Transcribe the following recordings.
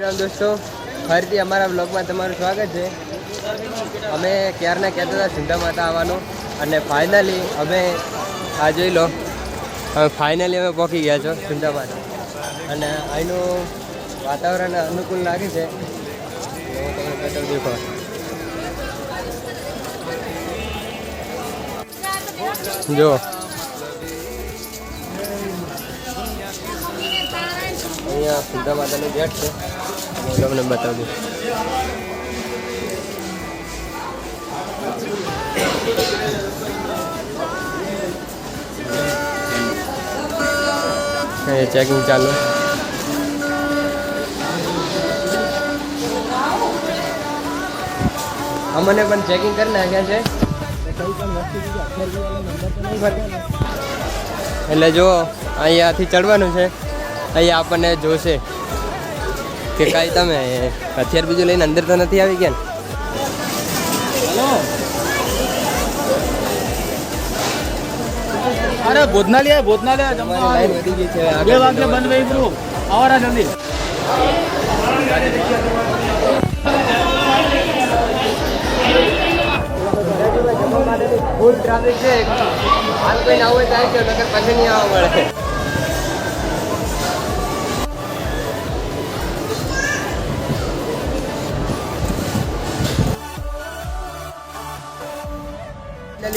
રામ દોસ્તો, ફરીથી અમારા બ્લોગમાં તમારું સ્વાગત છે. અમે ક્યારના કહેતા હતા? સિંધા માતા આવવાનું. અને ફાઇનલી અમે આ જોઈ લો, હવે ફાઇનલી અમે પહોંચી ગયા છો સિંધા માતા. અને અહીંનું વાતાવરણ અનુકૂળ લાગે છે. જો. અહીંયા સિંધા માતાનું ગેટ છે. તમને બતાવું ચેકિંગ ચાલુ અમને પણ ચેકિંગ કરી નાખ્યા છે એટલે જો અહીંયાથી ચડવાનું છે અહીંયા આપણને જોશે કે કાંઈ તમે હથિયાર બીજું લઈને અંદર તો નથી આવી ગયા અરે ભોજનાલય ભોજનાલય ને બે વાગે બંધ ભાઈ પેલું આવરા જલ્દી. ફૂડ ટ્રાફિક છે. હાલ કોઈ ના હોય થાય છે નગર પછી નહીં આવવા મળે.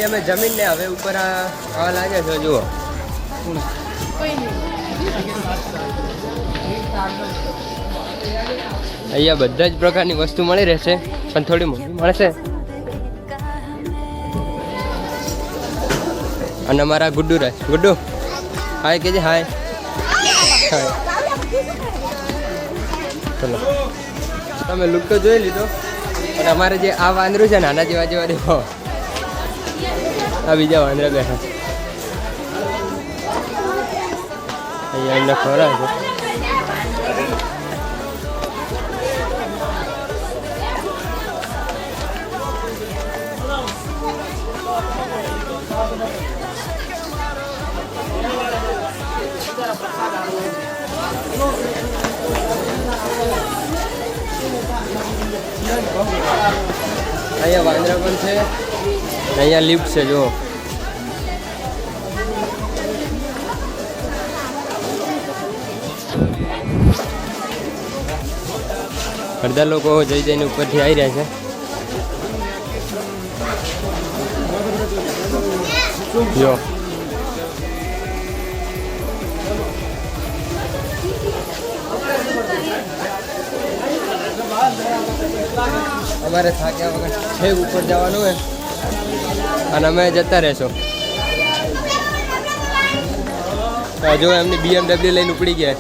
Finally અમે જમીનને હવે ઉપર આ લાગે છે, જુઓ. અહીંયા બધા જ પ્રકારની વસ્તુ મળી રહેશે, પણ થોડી મોંઘી મળશે. અને અમારા ગુડ્ડુ રહે ગુડ્ડુ, હાય કેજે, હાય. ચલો. તમે લુક તો જોઈ લીધો અને અમારે જે આ વાંદરું છે નાના જેવા જેવા દેખો આ બીજા વાંદરા બેઠા. અહીંયા એમને ખોરાક છે. અહીંયા વાંદરા પણ છે. અહીંયા લિફ્ટ છે જો અડધા લોકો જઈ જઈને ઉપરથી આવી રહ્યા છે. જો અમારે થાક્યા વગર છે, ઉપર જવાનું હોય. અને અમે જતા રહેશો. હજુ એમની બીએમડબલ્યુ લઈને ઉપડી ગયા.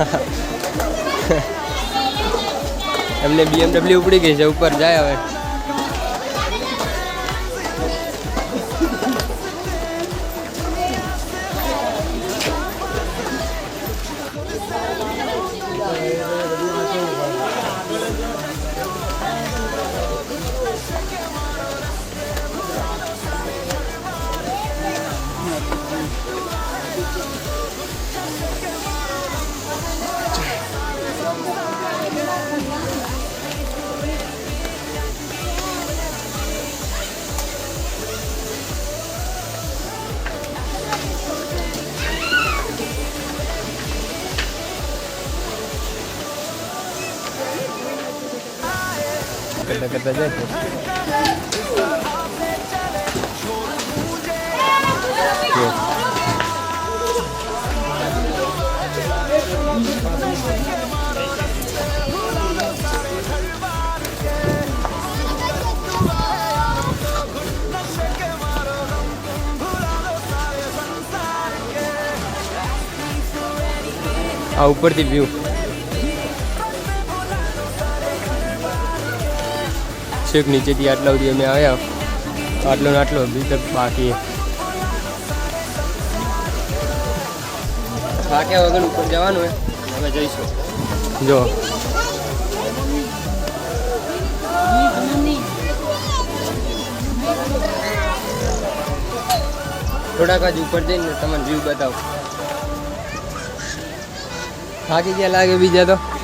એમને બીએમડબલ્યુ ઉપડી ગઈ છે, ઉપર જાય હવે. કરતા કરતા જાય આ ઉપરથી વ્યૂ છેક નીચેથી આટલા સુધી અમે આવ્યા. આટલો ને આટલો હજી તક બાકી. થાક્યા વગર ઉપર જવાનું હોય અમે જઈશું. જો. થોડાક જ ઉપર જઈને તમને વ્યૂ બતાવો. થાકી ગયા લાગે બીજા તો?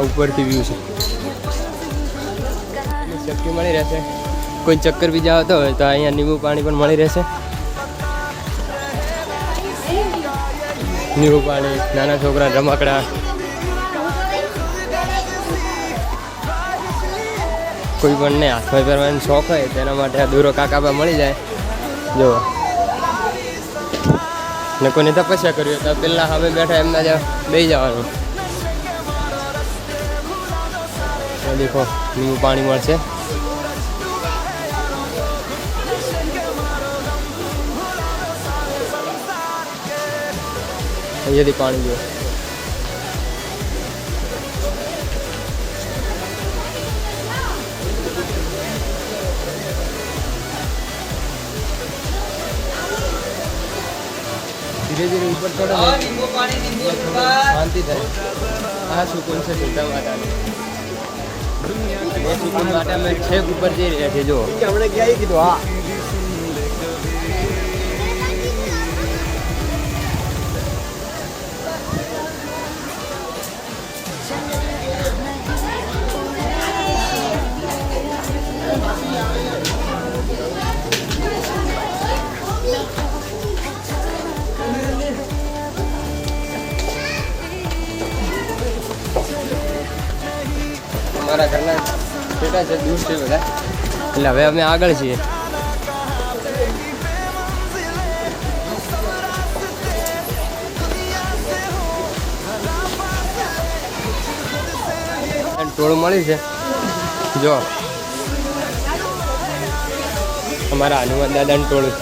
આ ઉપરથી વ્યૂ છે. શક્તિ મળી રહેશે. કોઈ ચક્કર બીજા આવતો હોય તો અહીંયા લીંબુ પાણી પણ મળી રહેશે. લીંબુ પાણી, નાના છોકરા રમકડા. કોઈ પણ ને હાથમાં પહેરવાનો શોખ હોય તેના માટે આ દૂરો કાકાબા મળી જાય. જો. ને કોઈને તપસ્યા કરવી તો પેલા સામે બેઠા એમના જ દઈ જવાનું. દેખો લીંબુ પાણી મળશે. અહીંયાથી પાણી ધીરે ધીરે ઉપર ચડો શાંતિ થાય. આ શું કોણ છે? સુલતા માતાની છેક ઉપર જઈ રહ્યા છે જો હમણાં ક્યાં કીધું હા. બેટા છે, દૂર છે બધા. એટલે હવે અમે આગળ છીએ. ટોળ મળી છે. જો. અમારા હનુમાન દાદાનું ટોળું.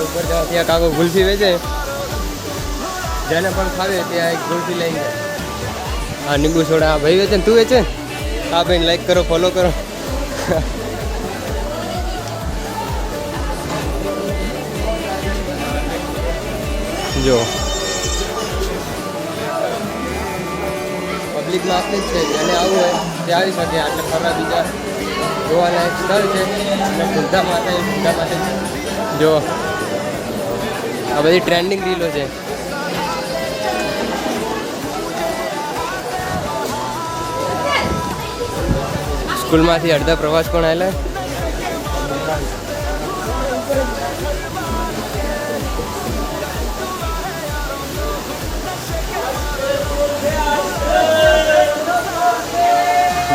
ઉપર જવાથી આ કાકો ભૂલથી વેચે જેને પણ ખાવે ત્યાં એક ગુલ્ફી લઈને આ લીંબુ સોડા આ ભાઈ વેચે ને તું વેચે? હા ભાઈ લાઈક કરો ફોલો કરો. જો. પબ્લિકમાં આપણી જ છે, જેને આવું હોય તે આવી શકે, આટલે ફરવા બીજા જોવાલાયક સ્થળ છે. અને બુદ્ધા માટે બુદ્ધા માટે જો. આ બધી ટ્રેન્ડિંગ રીલો છે. સ્કૂલમાંથી અડધા પ્રવાસ પણ આવેલા.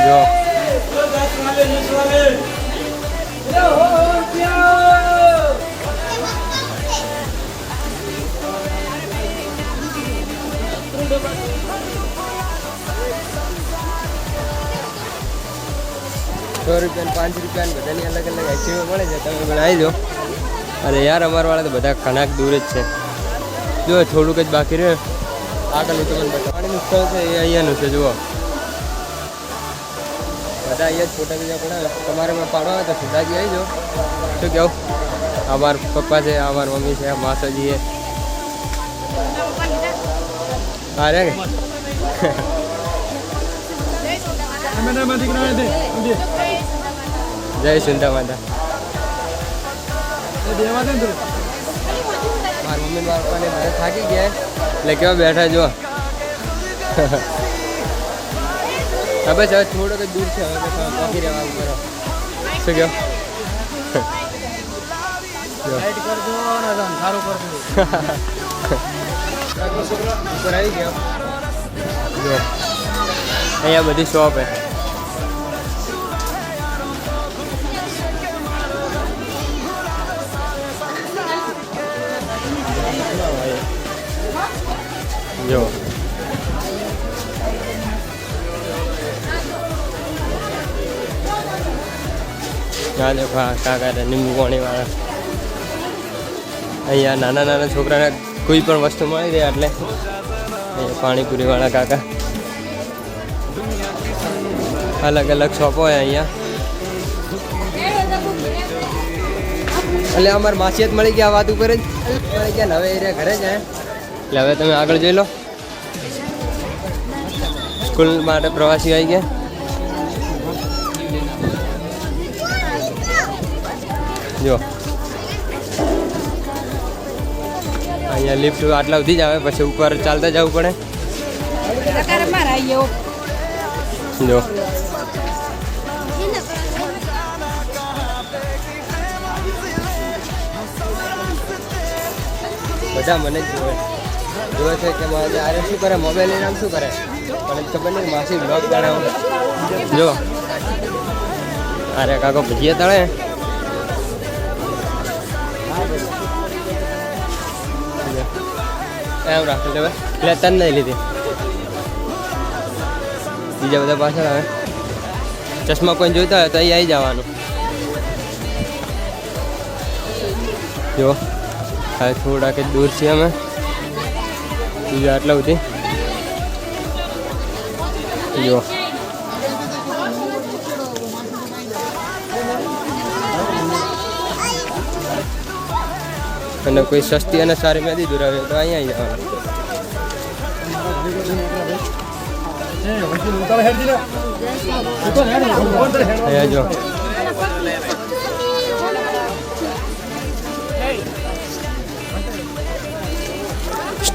જો. સો રૂપિયા પાંચ રૂપિયા બધાની અલગ અલગ આઈસ્ક્રીમો મળે છે, તમે પણ આવી જાઓ અને યાર અમારવાળા તો બધા ખનાક દૂર જ છે. જો, થોડુંક જ બાકી રહ્યું. આગળનું તમને બતાવવાનું સ્થળ છે, એ અહીંયાનું છે, જુઓ. બધા અહીંયા જ ફોટા બીજા પડાવે. તમારે પાડવા હોય તો સીધાજી આવી જાઓ. શું કહેવું અમાર પપ્પા છે અમાર મમ્મી છે, માસાજી છે. હા, રે જય સુંદા માતા મારા મમ્મી મારા પપ્પાને બધા થાકી ગયા એટલે કેવા બેઠા જો હવે બસ હવે થોડોક જ દૂર છે હવે બસ હવે પહોંચી રહેવા ઉપર શું કહો લાઈટ કરજો ને આમ સારું કરજો ઉપર આવી ગયો જો અહીંયા બધી શોપ હે જો આ દેખો કાકા લીંબુ પાણીવાળા અહીંયા નાના નાના છોકરાને કોઈ પણ વસ્તુ મળી રહે એટલે પાણીપુરીવાળા કાકા અલગ અલગ શોપો હોય અહીંયા એટલે અમારે માસિયત મળી ગયા વાત ઉપર જ મળી ગયા ને હવે એરિયા ઘરે જાય એટલે હવે તમે આગળ જોઈ લો. સ્કૂલ માટે પ્રવાસી આવી ગયા. જો. અહીંયા લિફ્ટ આટલા સુધી જ આવે, પછી ઉપર ચાલતા જવું પડે. જો. બધા મને જ જોવે. જોવે છે કે મારે આરે શું કરે? મોબાઈલ લઈને આમ શું કરે? પણ ખબર નહીં, માસી બ્લોગ બનાવો જો. અરે કાકો ભજીયા તળે. એમ રાખી દે એટલે તન નહીં લીધી. બીજા બધા પાછળ આવે. ચશ્મા કોઈ જોઈતા હોય તો અહીં આવી જવાનું. જો. હવે થોડાક દૂર છીએ અમે. બીજું આટલા સુધી. જો. અને કોઈ સસ્તી અને સારી મેદી દુરાવે તો અહીંયા જવાનું. અહીંયા જો.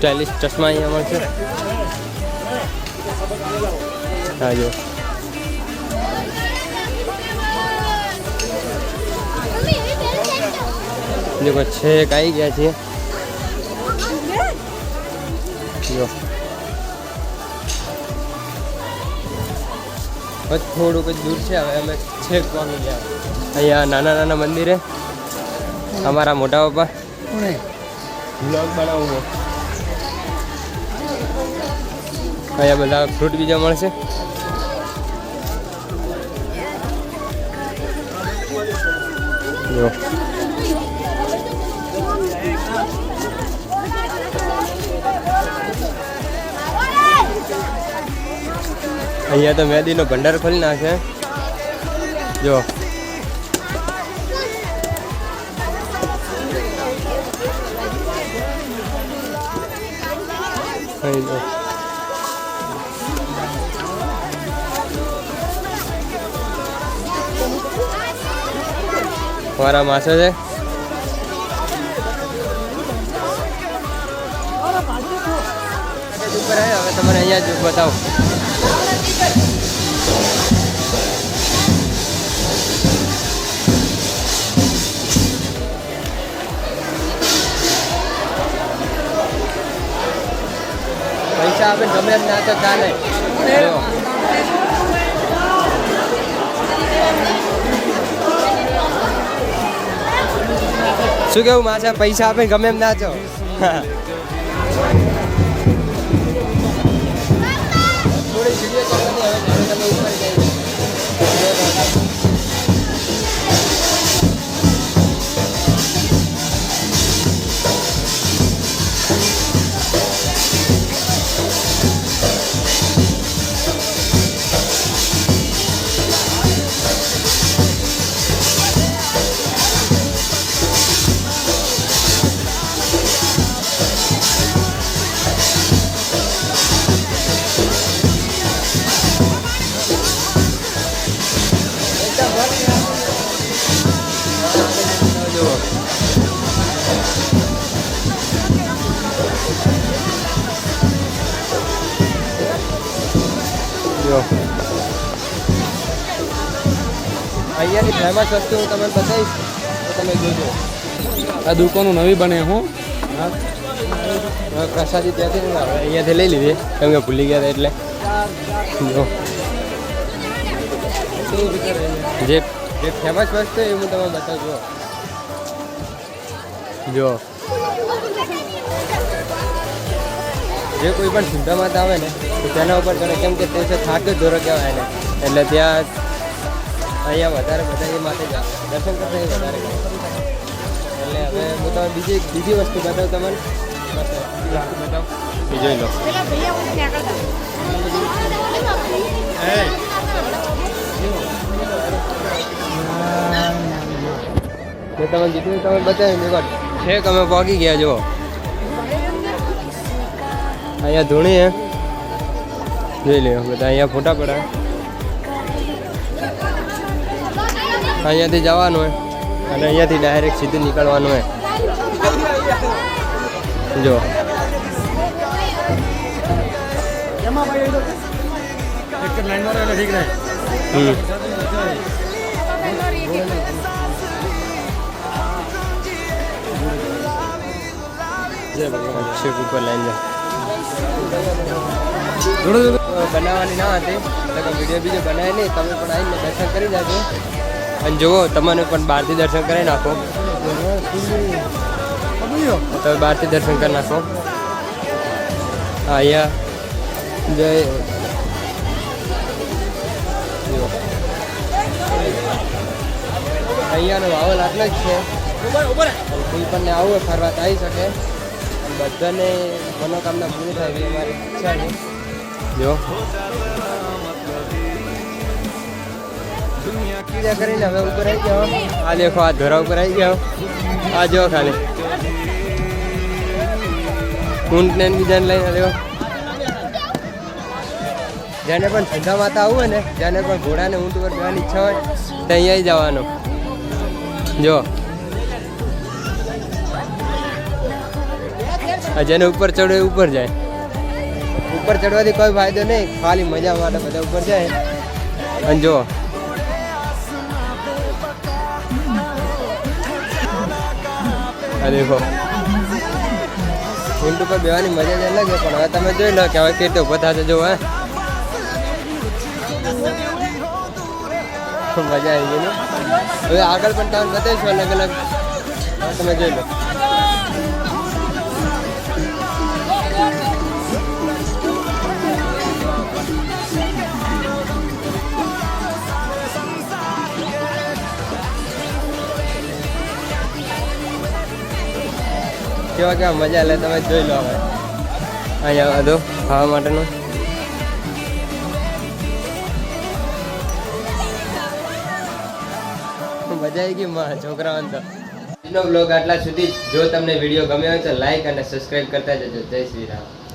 સ્ટાઇલિશ ચશ્મા અહીંયા મળશે હા જો દેખો છેક આવી ગયા છીએ જો બસ થોડુંક જ દૂર છે હવે અમે છેક પહોંચી ગયા અહીંયા નાના નાના મંદિરે અમારા મોટા પપ્પા બ્લોગ બનાવવું અહીંયા બધા ફ્રૂટ બીજા મળશે. અહીંયા તો મેદીનો ભંડાર ખોલી નાખે. જો. અહીં. મારા માસે છે. ઉપર આવ્યા હવે તમને અહીંયા જ બતાવું પૈસા આપે ગમે એમ ના તો ચાલે. શું કેવું માછા પૈસા આપે ગમે એમ ના થોડી ફેમસ વસ્તુ હું તમને બતાવીશ તો તમે જોજો. આ દુકાનો નવી બને હું. પ્રસાદી ત્યાંથી અહીંયાથી લઈ લીધી. કેમ કે ભૂલી ગયા એટલે. જો. જે ફેમસ વસ્તુ એ હું તમને બતાવું. છું જો. જે કોઈ પણ સુંધામાં આવે ને તો તેના ઉપર ચડે કેમ કે તે છે થાક ધોરો કહેવાય ને એટલે ત્યાં અહીંયા વધારે બધા એ માટે જ આવે. દર્શન કરતા એ વધારે ગમે. એટલે હવે હું તમને બીજી બીજી વસ્તુ બતાવું તમને. બસ બતાવ એ જોઈ લો પેલા ભૈયા હું ત્યાં કરતા. મેં તમને જેટલું તમે બતાવ્યું એક વાર છેક અમે પહોંચી ગયા જો અહીંયા ધૂણી હે. જોઈ લ્યો બધા અહીંયા ફોટા પડાય અહીંયાથી જવાનું હે. અને અહીંયાથી ડાયરેક્ટ સીધું નીકળવાનું હે. જો. બનાવવાની ના હતી. એટલે વીડિયો બીજો બનાવી નહીં તમે પણ આવીને દર્શન કરી જાજો અને જુઓ તમને પણ બહારથી દર્શન કરી નાખો. તમે બહારથી દર્શન કરી નાખો. અહીંયા જય. અહીંયાનો માહોલ આટલો જ છે. કોઈ પણ ને આવું ફરવા આવી શકે. બધાને મનોકામના પૂરી થાય એવી અમારી ઈચ્છા છે. જો પૂજા કરીને હવે ઉપર આવી જાઓ. આ દેખો, આ ધોરા ઉપર આવી જાઓ. આ જો ખાલી. ઊંટને ને બીજાને લઈને આવ્યો. જેને પણ ધંધા માતા આવવું હોય ને, જેને પણ ઘોડાને ઊંટ ઉપર જવાની ઈચ્છા હોય, તો અહીંયા જવાનું. જો. જેને ઉપર ચડો એ ઉપર જાય. ઉપર ચડવાથી કોઈ ફાયદો નહીં, ખાલી મજા માટે બધા ઉપર જાય. અને જો. દેખો ઊંટ ઉપર બેવાની મજા જ અલગ પણ હવે તમે જોઈ લો કે હવે કેટલો ઊભા થશે જો હે. મજા આવી ગઈ ને? હવે આગળ પણ તમને બતાવીશું અલગ અલગ તમે જોઈ લો. કેવા કેવા મજા લે તમે જોઈ લો હવે. અહીંયા બધું ખાવા માટેનું. મજા આવી ગઈ માં છોકરાઓને તો. આજનો બ્લોગ આટલા સુધી જો. તમને વીડિયો ગમ્યો હોય તો લાઈક અને સબસ્ક્રાઈબ કરતા જજો. જય શ્રી રામ.